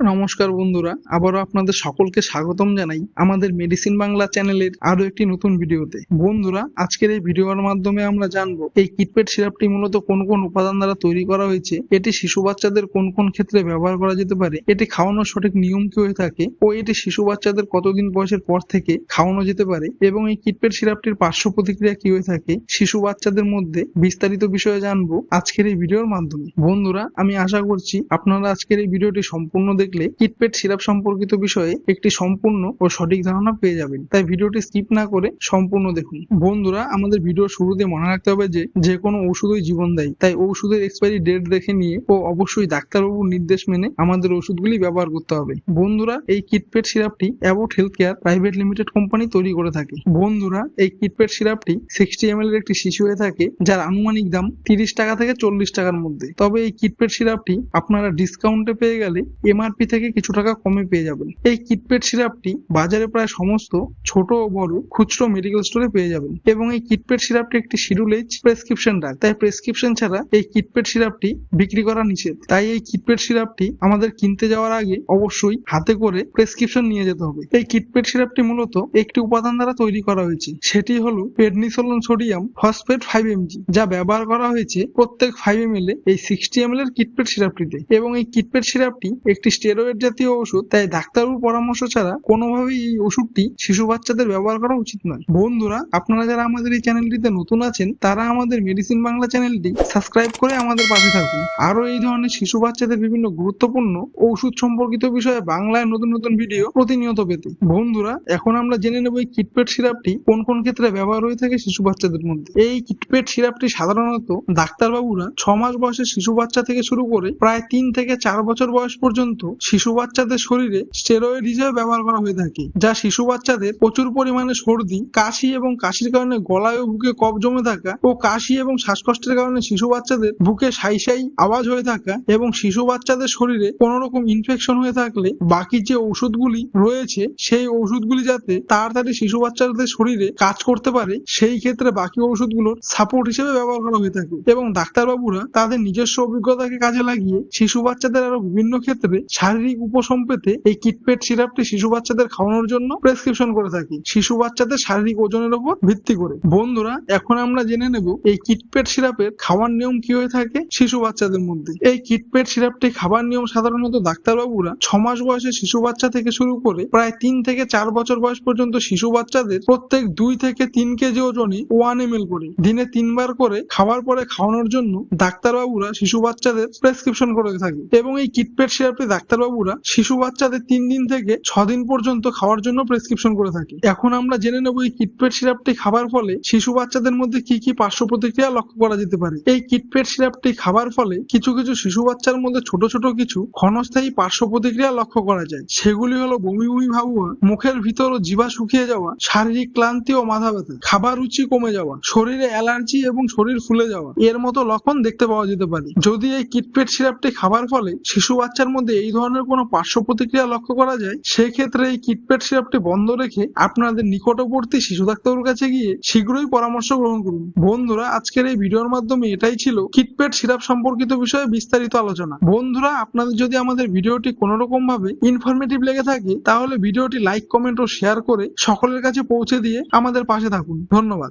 নমস্কার বন্ধুরা, আবারও আপনাদের সকলকে স্বাগতম জানাই আমাদের মেডিসিন বাংলা চ্যানেলের আরও একটি নতুন ভিডিওতে। বন্ধুরা, আজকের এই ভিডিওর মাধ্যমে আমরা জানব, এই কিটপেট সিরাপটি মূলত কোন কোন উপাদান দ্বারা তৈরি করা হয়েছে, এটি শিশু বাচ্চাদের কোন কোন ক্ষেত্রে ব্যবহার করা যেতে পারে, এটি খাওয়ানোর সঠিক নিয়ম কি হয়ে থাকে ও এটি শিশু বাচ্চাদের কতদিন বয়সের পর থেকে খাওয়ানো যেতে পারে এবং এই কিটপেট সিরাপটির পার্শ্ব প্রতিক্রিয়া কি হয়ে থাকে, শিশু বাচ্চাদের মধ্যে বিস্তারিত বিষয়ে জানব আজকের এই ভিডিওর মাধ্যমে। বন্ধুরা, আমি আশা করছি আপনারা আজকের এই ভিডিওটি সম্পূর্ণ দেখলে কিটপেট সিরাপ সম্পর্কিত বিষয়ে একটি সম্পূর্ণ ও সঠিক ধারণা পেয়ে যাবেন। তাই ভিডিওটি স্কিপ না করে সম্পূর্ণ দেখুন। বন্ধুরা, আমাদের ভিডিওর শুরুতে মনে রাখতে হবে যে যে কোনো ওষুধই জীবন দেয়। তাই ওষুধের এক্সপায়ারি ডেট দেখে নিয়ে ও অবশ্যই ডাক্তারবাবুর নির্দেশ মেনে আমাদের ওষুধগুলি ব্যবহার করতে হবে। বন্ধুরা, এই কিটপেট সিরাপটি Abbott health care private limited company তৈরি করে থাকে। বন্ধুরা, এই কিটপেট সিরাপটি সিক্সটি এম এর একটি শিশু হয়ে থাকে, যার আনুমানিক দাম তিরিশ টাকা থেকে চল্লিশ টাকার মধ্যে। তবে এই কিটপেট সিরাপটি আপনারা ডিসকাউন্টে পেয়ে গেলে এমআরপি থেকে কিছু টাকা কমে পেয়ে যাবেন। এই কিটপেট সিরাপটি বাজারে প্রায় সমস্ত ছোট ও বড় খুচরো মেডিকেল স্টোরে পেয়ে যাবেন। এবং এই কিটপেট সিরাপটি একটি শিডিউল প্রেসক্রিপশন ড্রাগ তাই প্রেসক্রিপশন ছাড়া এই কিটপেট সিরাপটি বিক্রি করা নিষেধ। তাই এই কিটপেট সিরাপটি আমাদের কিনতে যাওয়ার আগে অবশ্যই হাতে করে প্রেসক্রিপশন নিয়ে যেতে হবে। এই কিটপেট সিরাপটি মূলত একটি উপাদান দ্বারা তৈরি করা হয়েছে। সেটি হলো prednisolone sodium phosphate five M G ব্যবহার করা হয়েছে প্রত্যেক ফাইভ এম এল এই সিক্সটি এম এল এর কিটপেট সিরাপটিতে। এবং এই কিটপেট সিরাপটি একটি স্টেরয়েড জাতীয় ওষুধ, তাই ডাক্তারবাবুর পরামর্শ ছাড়া কোনোভাবেই এই ওষুধটি শিশু বাচ্চাদের ব্যবহার করা উচিত নয়। বন্ধুরা, আপনারা যারা আমাদের এই চ্যানেলটিতে নতুন আছেন, তারা আমাদের মেডিসিন বাংলা চ্যানেলটি সাবস্ক্রাইব করে আমাদের পাশে থাকুন। আরও এই ধরনের শিশু বাচ্চাদের বিভিন্ন গুরুত্বপূর্ণ ঔষধ সম্পর্কিত বিষয়ে বাংলায় নতুন নতুন ভিডিও প্রতিনিয়ত পেতে। বন্ধুরা, এখন আমরা জেনে নেব এই কিটপেট সিরাপটি কোন কোন ক্ষেত্রে ব্যবহার হয়ে থাকে শিশু বাচ্চাদের মধ্যে। এই কিটপেট সিরাপটি সাধারণত ডাক্তারবাবুরা ছ মাস বয়সের শিশু বাচ্চা থেকে শুরু করে প্রায় তিন থেকে চার বছর বয়স পর্যন্ত শিশু বাচ্চাদের শরীরে স্টেরয়েড হিসেবে ব্যবহার করা হয়ে থাকে, যা শিশু বাচ্চাদের প্রচুর পরিমাণে সর্দি, কাশি এবং কাশির কারণে গলায় ও বুকে কফ জমে থাকা ও কাশি এবং শ্বাসকষ্টের কারণে শিশু বাচ্চাদের বুকে সাই সাই আওয়াজ হয়ে থাকা এবং শিশু বাচ্চাদের শরীরে কোন রকম ইনফেকশন হয়ে থাকলে বাকি যে ওষুধগুলি রয়েছে, সেই ওষুধগুলি যাতে তাড়াতাড়ি শিশু বাচ্চাদের শরীরে কাজ করতে পারে, সেই ক্ষেত্রে বাকি ওষুধগুলোর সাপোর্ট হিসেবে ব্যবহার করা হয়ে থাকে। এবং ডাক্তারবাবুরা তাদের নিজস্ব অভিজ্ঞতাকে কাজে লাগিয়ে শিশু বাচ্চাদের আরও বিভিন্ন ক্ষেত্রে শারীরিক উপশম পেতে এই কিটপেট সিরাপটি শিশু বাচ্চাদের খাওয়ানোর জন্য প্রেসক্রিপশন করে থাকি। শিশু বাচ্চাদের শারীরিক ওজনের উপর ভিত্তি করে। বন্ধুরা, এখন আমরা জেনে নেব এই কিটপেট সিরাপের খাওয়ার নিয়ম কি হয়ে থাকে শিশু বাচ্চাদের মধ্যে। এই কিটপেট সিরাপটি খাবার নিয়ম সাধারণত ডাক্তারবাবুরা ছ মাস বয়সে শিশু বাচ্চা থেকে শুরু করে প্রায় তিন থেকে চার বছর বয়স পর্যন্ত শিশু বাচ্চাদের প্রত্যেক দুই থেকে তিন কেজি ওজনে ওয়ান এম করে। দিনে তিনবার করে খাওয়ার পরে খাওয়ানোর জন্য ডাক্তারবাবুরা শিশু বাচ্চাদের প্রেসক্রিপশন করে থাকে। এবং এই কিটপেট সিরাপটি ডাক্তারবাবুরা শিশু বাচ্চাদের তিন দিন থেকে ছদিন পর্যন্ত খাওয়ার জন্য প্রেসক্রিপশন করে থাকে। এখন আমরা জেনে নেব এই কিটপেট সিরাপটি খাবার ফলে শিশু বাচ্চাদের মধ্যে কি কি পার্শ্ব প্রতিক্রিয়া লক্ষ্য করা যেতে পারে? এই কিটপেট সিরাপটি খাবার ফলে কিছু কিছু শিশু বাচ্চার মধ্যে ছোট ছোট কিছু ক্ষণস্থায়ী পার্শ্ব প্রতিক্রিয়া লক্ষ্য করা যায়। সেগুলি হলো বমি বমি ভাব হওয়া মুখের ভিতর ও জিভা শুকিয়ে যাওয়া, শারীরিক ক্লান্তি ও মাথা ব্যথা, খাবার রুচি কমে যাওয়া, শরীরে অ্যালার্জি এবং শরীর ফুলে যাওয়া। এর মতো লক্ষণ দেখতে পাওয়া যেতে পারে। যদি এই কিটপেট সিরাপটি খাবার ফলে শিশু বাচ্চার মধ্যে এই ধরনের কোনো পার্শ্ব প্রতিক্রিয়া লক্ষ্য করা যায়, সেক্ষেত্রে এই কিটপেট সিরাপটি বন্ধ রেখে আপনাদের নিকটবর্তী শিশু ডাক্তারের কাছে গিয়ে শীঘ্রই পরামর্শ গ্রহণ করুন। বন্ধুরা, আজকের এই ভিডিওর মাধ্যমে এটাই ছিল কিটপেট সিরাপ সম্পর্কিত বিষয়ে বিস্তারিত আলোচনা। বন্ধুরা, আপনাদের যদি আমাদের ভিডিওটি কোনো রকম ভাবে ইনফরমেটিভ লেগে থাকে, তাহলে ভিডিওটি লাইক কমেন্ট ও শেয়ার করে সকলের কাছে পৌঁছে দিয়ে আমাদের পাশে থাকুন। ধন্যবাদ।